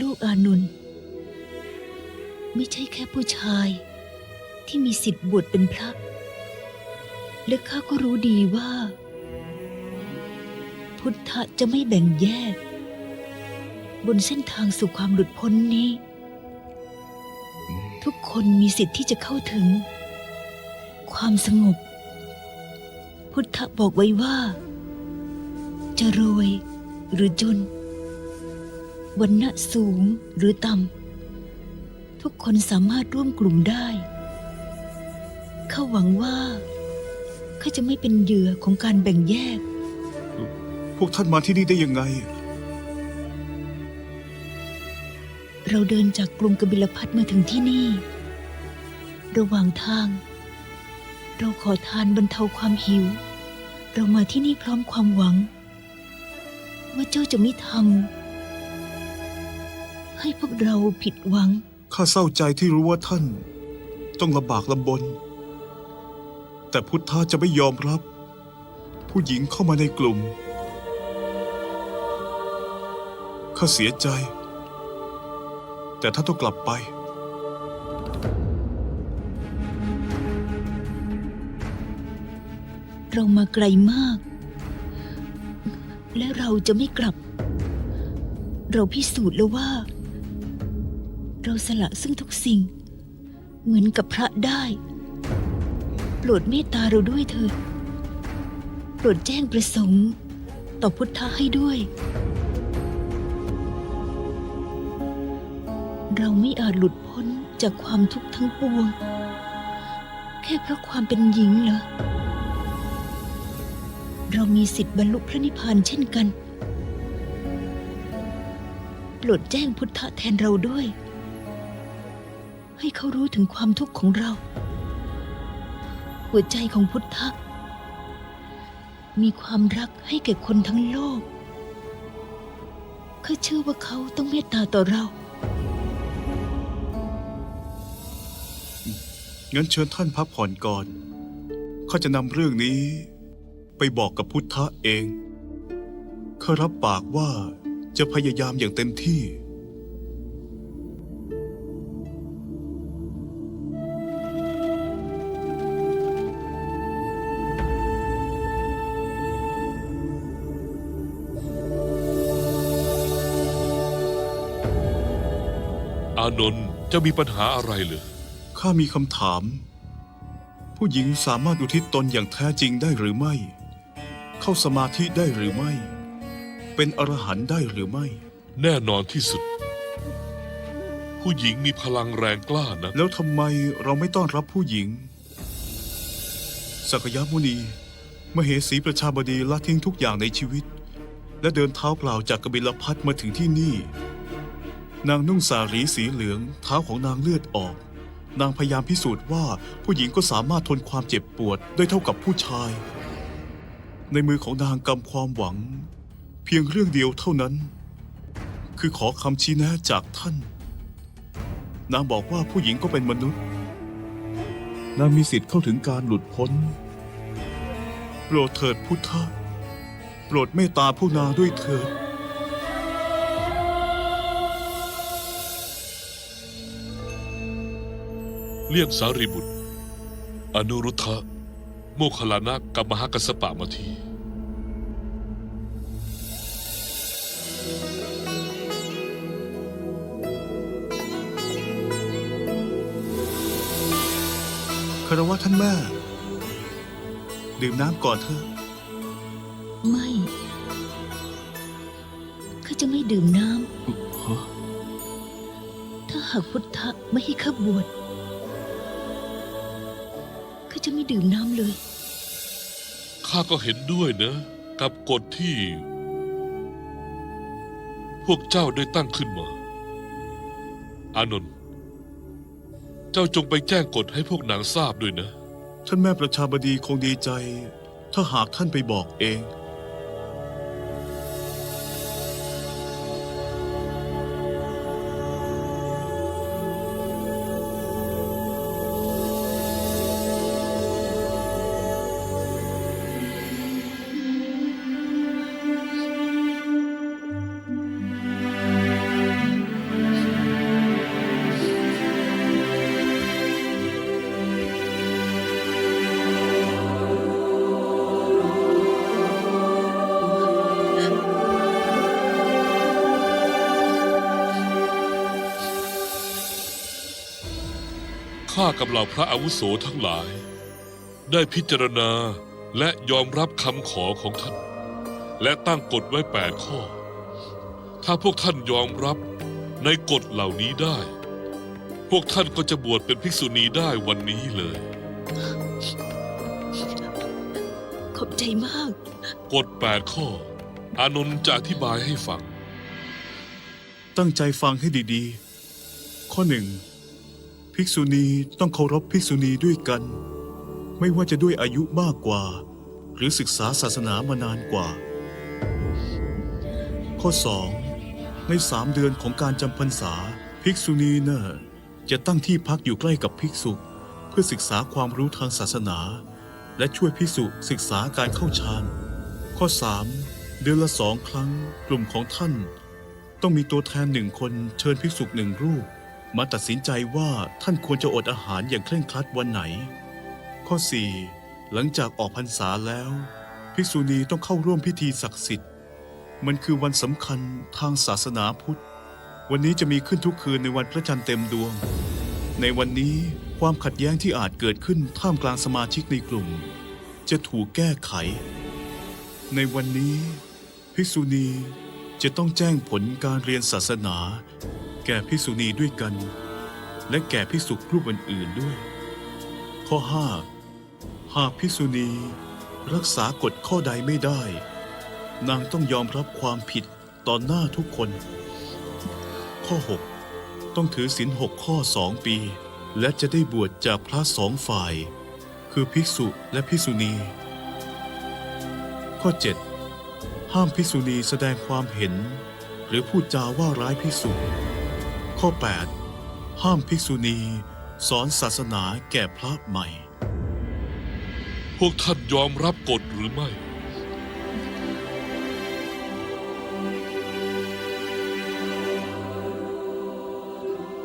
ลูกอานุนไม่ใช่แค่ผู้ชายที่มีสิทธิ์บวชเป็นพระ และข้าก็รู้ดีว่า พุทธะจะไม่แบ่งแยก บนเส้นทางสู่ความหลุดพ้นนี้ ทุกคนมีสิทธิ์ที่จะเข้าถึง ความสงบ พุทธะบอกไว้ว่า จะรวยหรือจน วันณะสูงหรือต่ำ ทุกคนสามารถร่วมกลุ่มได้ ข้าหวังว่า ข้าจะไม่เป็นเหยื่อของการแบ่งแยก พวกท่านมาที่นี่ได้ยังไง เราเดินจากกรุงกบิลพัทมาถึงที่นี่ ระหว่างทาง เราขอทานบรรเทาความหิว เรามาที่นี่พร้อมความหวัง ว่าเจ้าจะไม่ทำ ให้พวกเราผิดหวัง ข้าเศร้าใจที่รู้ว่าท่าน ต้องลำบากลำบน แต่พุทธะจะไม่ยอมรับ ผู้หญิงเข้ามาในกลุ่ม ข้าเสียใจ แต่ท่านต้องกลับไป เรามาไกลมาก และเราจะไม่กลับ เราพิสูจน์แล้วว่า เราสละซึ่งทุกสิ่ง เหมือนกับพระได้ โปรดเมตตาเราด้วยเถิดโปรดแจ้งประสงค์ ต่อพุทธะให้ด้วย เราไม่อาจหลุดพ้นจากความทุกข์ทั้งปวง แค่เพราะความเป็นหญิงเหรอเรามีสิทธิ์บรรลุพระนิพพานเช่นกัน โปรดแจ้งพุทธะแทนเราด้วย ให้เขารู้ถึงความทุกข์ของเรา หัวใจของพุทธะ มีความรักให้แก่คนทั้งโลกข้าเชื่อว่าเขาต้องเมตตาต่อเรา งั้นเชิญท่านพักผ่อนก่อน ข้าจะนำเรื่องนี้ไปบอกกับพุทธะเอง ข้ารับปากว่าจะพยายามอย่างเต็มที่ อานนท์จะมีปัญหาอะไรเหรอข้ามีคำถาม ผู้หญิงสามารถอุทิศตนอย่างแท้จริงได้หรือไม่ เข้าสมาธิได้หรือไม่ เป็นอรหันต์ได้หรือไม่ แน่นอนที่สุด ผู้หญิงมีพลังแรงกล้านะ แล้วทำไมเราไม่ต้อนรับผู้หญิง สักยมุนี มเหสีประชาบดีละทิ้งทุกอย่างในชีวิต และเดินเท้าเปล่าจากกบิลพัทมาถึงที่นี่ นางนุ่งสารีสีเหลืองเท้าของนางเลือดออก นางพยายามพิสูจน์ว่าผู้หญิงก็สามารถทนความเจ็บปวดได้เท่ากับผู้ชาย ในมือของนางกำความหวัง เพียงเรื่องเดียวเท่านั้น คือขอคำชี้แนะจากท่าน นางบอกว่าผู้หญิงก็เป็นมนุษย์ นางมีสิทธิ์เข้าถึงการหลุดพ้น โปรดเถิดพุทธะโปรดเมตตาผู้นางด้วยเถิด เรียกสารีบุตร อนุรุทธะโมคคัลลานะกับมหากัสสปะมาที คารวะท่านแม่ ดื่มน้ำก่อนเถอะ ไม่ข้าจะไม่ดื่มน้ฮะำถ้าหากพุทธะไม่ให้ข้าบวช ข้าจะไม่ดื่มน้ำเลย ข้าก็เห็นด้วยนะ กับกฎที่ พวกเจ้าได้ตั้งขึ้นมา อานนท์เจ้าจงไปแจ้งกฎให้พวกนางทราบด้วยนะ ท่านแม่ประชาบดีคงดีใจ ถ้าหากท่านไปบอกเอง กับเหล่าพระอาวุโสทั้งหลาย ได้พิจารณาและยอมรับคำขอของท่าน และตั้งกฎไว้แปดข้อ ถ้าพวกท่านยอมรับในกฎเหล่านี้ได้ พวกท่านก็จะบวชเป็นภิกษุณีได้วันนี้เลย ขอบใจมาก กฎแปดข้อ อานนท์จะอธิบายให้ฟัง ตั้งใจฟังให้ดีๆ ข้อหนึ่ง ภิกษุณีต้องเคารพภิกษุณีด้วยกัน ไม่ว่าจะด้วยอายุมากกว่า หรือศึกษาศาสนามานานกว่า ข้อ 2. ในสามเดือนของการจำพรรษา ภิกษุณีเน่จะตั้งที่พักอยู่ใกล้กับภิกษุ เพื่อศึกษาความรู้ทางศาสนา และช่วยภิกษุศึกษาการเข้าฌานข้อ 3. เดือนละสองครั้งกลุ่มของท่าน ต้องมีตัวแทนหนึ่งคนเชิญภิกษุหนึ่งรูป มาตัดสินใจว่าท่านควรจะอดอาหารอย่างเคร่งครัดวันไหน ข้อ 4. หลังจากออกพรรษาแล้ว ภิกษุณีต้องเข้าร่วมพิธีศักดิ์สิทธิ์ มันคือวันสำคัญทางศาสนาพุทธ วันนี้จะมีขึ้นทุกคืนในวันพระจันทร์เต็มดวง ในวันนี้ความขัดแย้งที่อาจเกิดขึ้นท่ามกลางสมาชิกในกลุ่ม จะถูกแก้ไข ในวันนี้ ภิกษุณีจะต้องแจ้งผลการเรียนศาสนา แก่ภิกษุณีด้วยกัน และแก่ภิกษุรูปอื่นๆด้วย ข้อ 5 หากภิกษุณีรักษากฎข้อใดไม่ได้ นางต้องยอมรับความผิดต่อหน้าทุกคน ข้อ 6 ต้องถือศีลหกข้อสองปี และจะได้บวชจากพระสองฝ่าย คือภิกษุและภิกษุณี ข้อ 7 ห้ามภิกษุณีแสดงความเห็น หรือพูดจาว่าร้ายภิกษุ ข้อ 8 ห้ามภิกษุณี สอนศาสนาแก่พระใหม่ พวกท่านยอมรับกฎหรือไม่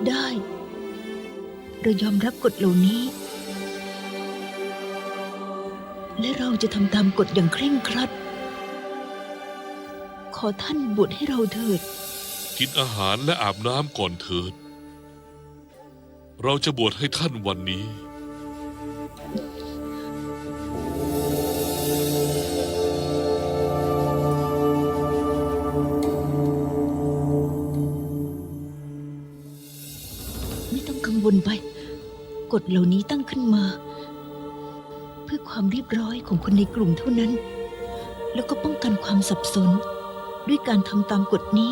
ได้ เรายอมรับกฎเหล่านี้ และเราจะทำตามกฎอย่างเคร่งครัด ขอท่านบวชให้เราเถิด กินอาหารและอาบน้ำก่อนเถิด เราจะบวชให้ท่านวันนี้ ไม่ต้องกังวลไป กฎเหล่านี้ตั้งขึ้นมา เพื่อความเรียบร้อยของคนในกลุ่มเท่านั้น แล้วก็ป้องกันความสับสน ด้วยการทำตามกฎนี้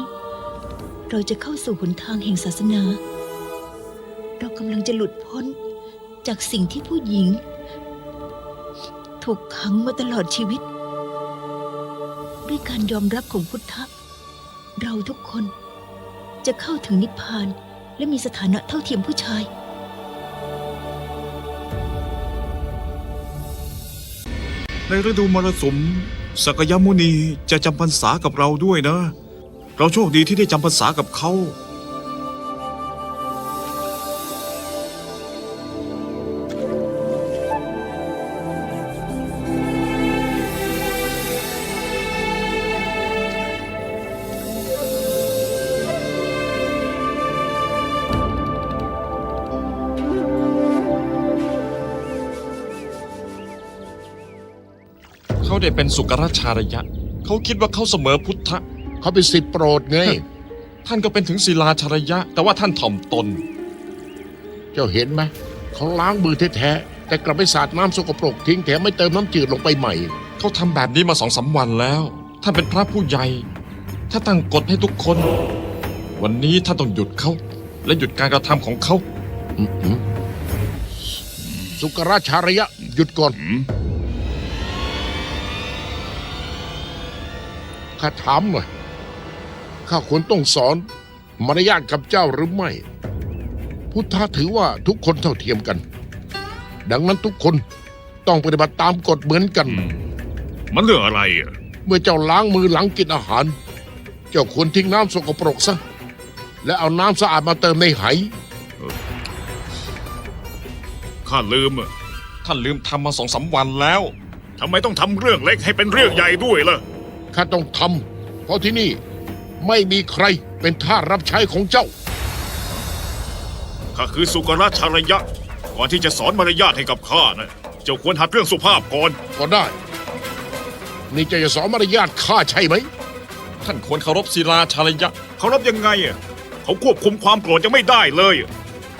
เราจะเข้าสู่หนทางแห่งศาสนา เรากำลังจะหลุดพ้นจากสิ่งที่ผู้หญิง ถูกขังมาตลอดชีวิต ด้วยการยอมรับของพุทธะเราทุกคนจะเข้าถึงนิพพานและมีสถานะเท่าเทียมผู้ชายในฤดูมรสุมสักยมุนีจะจำพรรษากับเราด้วยนะ เราโชคดีที่ได้จำพรรษากับเขา เขาได้เป็นสุกราชารยะ เขาคิดว่าเขาเสมอพุทธะ เขาเป็นสิทธิ์โปรดไง ท่านก็เป็นถึงศิลาชารยะ แต่ว่าท่านถ่อมตน เจ้าเห็นไหมเขาล้างมือแท้ๆแต่กลับไปสาดน้ำสกปรกทิ้งแถมไม่เติมน้ำจืดลงไปใหม่ เขาทำแบบนี้มาสองสามวันแล้ว ท่านเป็นพระผู้ใหญ่ ถ้าตั้งกฎให้ทุกคน วันนี้ท่านต้องหยุดเขา และหยุดการกระทำของเขาอื้อหือสุกราชารยะ หยุดก่อนข้าถามหน่อย ข้าควรต้องสอนมารยาทกับเจ้าหรือไม่ พุทธะถือว่าทุกคนเท่าเทียมกัน ดังนั้นทุกคนต้องปฏิบัติตามกฎเหมือนกัน มันเรื่องอะไรอะเมื่อเจ้าล้างมือหลังกินอาหาร เจ้าควรทิ้งน้ำสกปรกซะ และเอาน้ำสะอาดมาเติมในไหข้าลืมอะท่านลืมทำมาสองสามวันแล้วทำไมต้องทำเรื่องเล็กให้เป็นเรื่องใหญ่ด้วยล่ะ ข้าต้องทำเพราะที่นี่ ไม่มีใครเป็นท่าสรับใช้ของเจ้า ข้าคือสุกราชารยะขอก่อนที่จะสอนมารยาทให้กับข้านะเจ้าควรหัดเรื่องสุภาพก่อน ก็ได้ นี่เจะจะสอนมารยาทข้าใช่ไหม ท่านควรเคารพศิลาชาลยะเขารับยังไงอะเขาควบคุมความโกรธยังไม่ได้เลย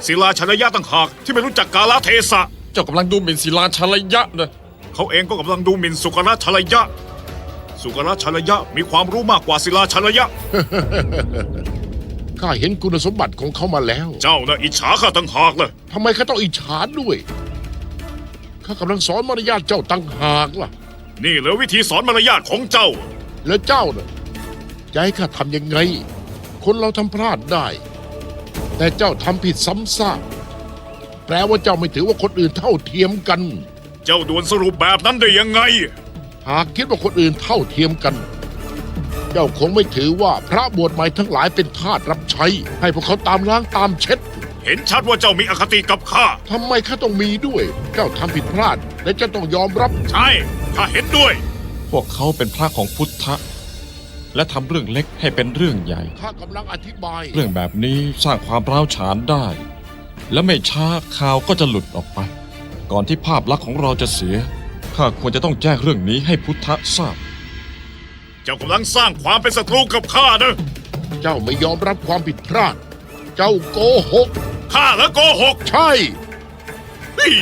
ศิลาชนยะต่างหากที่ไม่รู้จักกาลเทศะ เจ้ากำลังดูหมิ่นศิลาชาลยะนะเขาเองก็กำลังดูหมิ่นสุกราชลยะ สุกราชลยะมีความรู้มากกว่าศิลาชลยะ ข้าเห็นคุณสมบัติของเขามาแล้วเจ้าน่ะอิจฉาข้าต่างหากเลยทำไมข้าต้องอิจฉาด้วยข้ากำลังสอนมารยาทเจ้าตั้งหากล่ะ นี่เหรอวิธีสอนมารยาทของเจ้า แล้วเจ้าน่ะจะให้ข้าทำยังไง คนเราทำพลาดได้ แต่เจ้าทำผิดซ้ำซากแปลว่าเจ้าไม่ถือว่าคนอื่นเท่าเทียมกัน เจ้าด่วนสรุปแบบนั้นได้ยังไง หากคิดว่าคนอื่นเท่าเทียมกัน เจ้าคงไม่ถือว่าพระบวชใหม่ทั้งหลายเป็นทาสรับใช้ ให้พวกเขาตามล้างตามเช็ด เห็นชัดว่าเจ้ามีอคติกับข้า ทำไมข้าต้องมีด้วย เจ้าทำผิดพลาด และเจ้าต้องยอมรับ ใช่ข้าเห็นด้วย พวกเขาเป็นพระของพุทธะ และทำเรื่องเล็กให้เป็นเรื่องใหญ่ ข้ากำลังอธิบาย เรื่องแบบนี้สร้างความร้าวฉานได้ และไม่ช้าข่าวก็จะหลุดออกไป ก่อนที่ภาพลักษณ์ของเราจะเสีย ข้าควรจะต้องแจ้งเรื่องนี้ให้พุทธะทราบ เจ้ากำลังสร้างความเป็นศัตรูกับข้านะเจ้าไม่ยอมรับความผิดพลาด เจ้าโกหก ข้าแล้วโกหก ใช่เฮ้ย